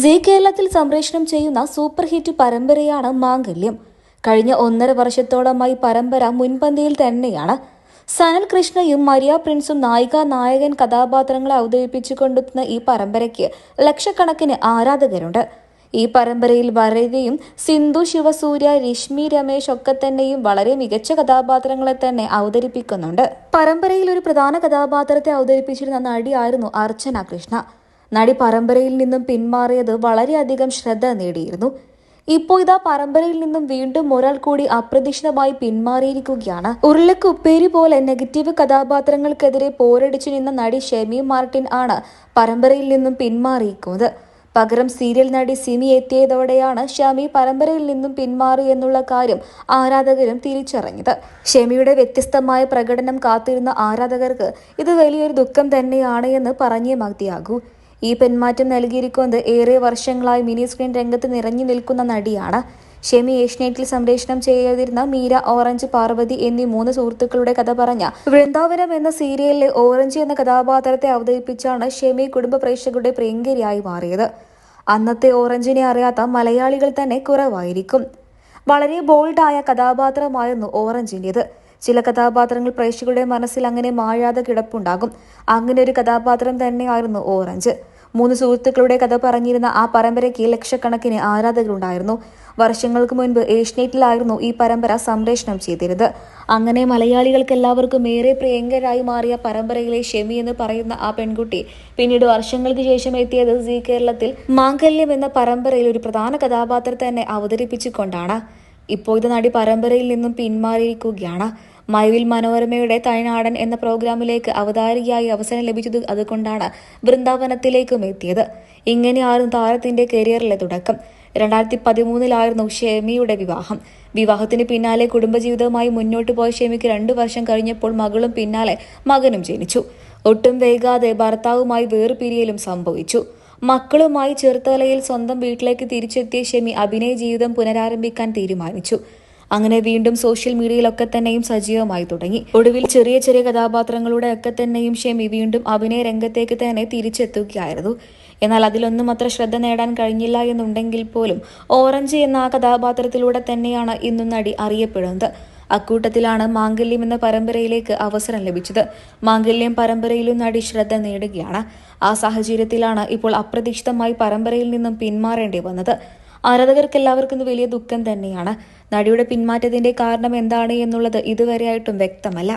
C കേരളത്തിൽ സംപ്രേഷണം ചെയ്യുന്ന സൂപ്പർ ഹിറ്റ് പരമ്പരയാണ് മാംഗല്യം. കഴിഞ്ഞ ഒന്നര വർഷത്തോളമായി പരമ്പര മുൻപന്തിയിൽ തന്നെയാണ്. സനൽ കൃഷ്ണയും മരിയ പ്രിൻസും നായിക നായകൻ കഥാപാത്രങ്ങളെ അവതരിപ്പിച്ചുകൊണ്ടെത്തുന്ന ഈ പരമ്പരയ്ക്ക് ലക്ഷക്കണക്കിന് ആരാധകരുണ്ട്. ഈ പരമ്പരയിൽ വരതയും സിന്ധു ശിവസൂര്യ രശ്മി രമേശ് ഒക്കെ തന്നെയും വളരെ മികച്ച കഥാപാത്രങ്ങളെ തന്നെ അവതരിപ്പിക്കുന്നുണ്ട്. പരമ്പരയിൽ ഒരു പ്രധാന കഥാപാത്രത്തെ അവതരിപ്പിച്ചിരുന്ന നടിയായിരുന്നു അർച്ചന കൃഷ്ണ. നടി പരമ്പരയിൽ നിന്നും പിന്മാറിയത് വളരെയധികം ശ്രദ്ധ നേടിയിരുന്നു. ഇപ്പോൾ ഇതാ പരമ്പരയിൽ നിന്നും വീണ്ടും ഒരാൾ കൂടി അപ്രതീക്ഷിതമായി പിന്മാറിയിരിക്കുകയാണ്. ഉരുളക്ക് ഉപ്പേരി പോലെ നെഗറ്റീവ് കഥാപാത്രങ്ങൾക്കെതിരെ പോരടിച്ചു നിന്ന നടി ഷെമി മാർട്ടിൻ ആണ് പരമ്പരയിൽ നിന്നും പിന്മാറിയിരിക്കുന്നത്. പകരം സീരിയൽ നടി സിമി എത്തിയതോടെയാണ് ഷമി പരമ്പരയിൽ നിന്നും പിന്മാറി എന്നുള്ള കാര്യം ആരാധകരും തിരിച്ചറിഞ്ഞത്. ഷമിയുടെ വ്യത്യസ്തമായ പ്രകടനം കാത്തിരുന്ന ആരാധകർക്ക് ഇത് വലിയൊരു ദുഃഖം തന്നെയാണ് എന്ന് പറഞ്ഞേ മതിയാകൂ. ഈ പെന്മാറ്റം നൽകിയിരിക്കുന്നത് ഏറെ വർഷങ്ങളായി മിനി സ്ക്രീൻ രംഗത്ത് നിറഞ്ഞു നിൽക്കുന്ന നടിയാണ്. ഷെമി ഏഷ്യനെറ്റിൽ സംപ്രേഷണം ചെയ്തിരുന്ന മീര ഓറഞ്ച് പാർവതി എന്നീ മൂന്ന് സുഹൃത്തുക്കളുടെ കഥ പറഞ്ഞ വൃന്ദാവനം എന്ന സീരിയലിലെ ഓറഞ്ച് എന്ന കഥാപാത്രത്തെ അവതരിപ്പിച്ചാണ് ഷെമി കുടുംബ പ്രേക്ഷകരുടെ പ്രിയങ്കരിയായി മാറിയത്. അന്നത്തെ ഓറഞ്ചിനെ അറിയാത്ത മലയാളികൾ തന്നെ കുറവായിരിക്കും. വളരെ ബോൾഡായ കഥാപാത്രമായിരുന്നു ഓറഞ്ചിന്റെത്. ചില കഥാപാത്രങ്ങൾ പ്രേക്ഷകരുടെ മനസ്സിൽ അങ്ങനെ മാഴാതെ കിടപ്പുണ്ടാകും. അങ്ങനെ ഒരു കഥാപാത്രം തന്നെയായിരുന്നു ഓറഞ്ച്. മൂന്ന് സുഹൃത്തുക്കളുടെ കഥ പറഞ്ഞിരുന്ന ആ പരമ്പരയ്ക്ക് ലക്ഷക്കണക്കിന് ആരാധകരുണ്ടായിരുന്നു. വർഷങ്ങൾക്ക് മുൻപ് ഏഷ്യനെറ്റിലായിരുന്നു ഈ പരമ്പര സംപ്രേഷണം ചെയ്തിരുന്നത്. അങ്ങനെ മലയാളികൾക്ക് എല്ലാവർക്കും ഏറെ പ്രിയങ്കരായി മാറിയ പരമ്പരയിലെ ഷെമി എന്ന് പറയുന്ന ആ പെൺകുട്ടി പിന്നീട് വർഷങ്ങൾക്ക് ശേഷം എത്തിയത് സി കേരളത്തിൽ മാംഗല്യം എന്ന പരമ്പരയിൽ ഒരു പ്രധാന കഥാപാത്രത്തെ തന്നെ അവതരിപ്പിച്ചുകൊണ്ടാണ്. ഇപ്പോഴത്തെ നടി പരമ്പരയിൽ നിന്നും പിന്മാറിയിരിക്കുകയാണ്. മൈവിൽ മനോരമയുടെ തൈനാടൻ എന്ന പ്രോഗ്രാമിലേക്ക് അവതാരികയായി അവസരം ലഭിച്ചത് അതുകൊണ്ടാണ് വൃന്ദാവനത്തിലേക്കും എത്തിയത്. ഇങ്ങനെയായിരുന്നു താരത്തിന്റെ കരിയറിലെ തുടക്കം. രണ്ടായിരത്തി പതിമൂന്നിലായിരുന്നു ഷെമിയുടെ വിവാഹം. വിവാഹത്തിന് പിന്നാലെ കുടുംബജീവിതവുമായി മുന്നോട്ട് പോയ ഷെമിക്ക് രണ്ടു വർഷം കഴിഞ്ഞപ്പോൾ മകളും പിന്നാലെ മകനും ജനിച്ചു. ഒട്ടും വൈകാതെ ഭർത്താവുമായി വേർപിരിയലും സംഭവിച്ചു. മക്കളുമായി ചെറുത്തലയിൽ സ്വന്തം വീട്ടിലേക്ക് തിരിച്ചെത്തിയ ഷെമി അഭിനയ ജീവിതം പുനരാരംഭിക്കാൻ തീരുമാനിച്ചു. അങ്ങനെ വീണ്ടും സോഷ്യൽ മീഡിയയിലൊക്കെ തന്നെയും സജീവമായി തുടങ്ങി. ഒടുവിൽ ചെറിയ ചെറിയ കഥാപാത്രങ്ങളുടെ ഒക്കെ തന്നെയും ഷെമി വീണ്ടും അഭിനയ രംഗത്തേക്ക് തന്നെ തിരിച്ചെത്തുകയായിരുന്നു. എന്നാൽ അതിലൊന്നും അത്ര ശ്രദ്ധ നേടാൻ കഴിഞ്ഞില്ല എന്നുണ്ടെങ്കിൽ പോലും ഓറഞ്ച് എന്ന ആ കഥാപാത്രത്തിലൂടെ തന്നെയാണ് ഇന്നും നടി അറിയപ്പെടുന്നത്. അക്കൂട്ടത്തിലാണ് മാംഗല്യം എന്ന പരമ്പരയിലേക്ക് അവസരം ലഭിച്ചത്. മാംഗല്യം പരമ്പരയിലും നടി ശ്രദ്ധ നേടുകയാണ്. ആ സാഹചര്യത്തിലാണ് ഇപ്പോൾ അപ്രതീക്ഷിതമായി പരമ്പരയിൽ നിന്നും പിന്മാറേണ്ടി വന്നത്. ആരാധകർക്ക് എല്ലാവർക്കും ഇത് വലിയ ദുഃഖം തന്നെയാണ്. നടിയുടെ പിന്മാറ്റത്തിന്റെ കാരണം എന്താണ് എന്നുള്ളത് ഇതുവരെയായിട്ടും വ്യക്തമല്ല.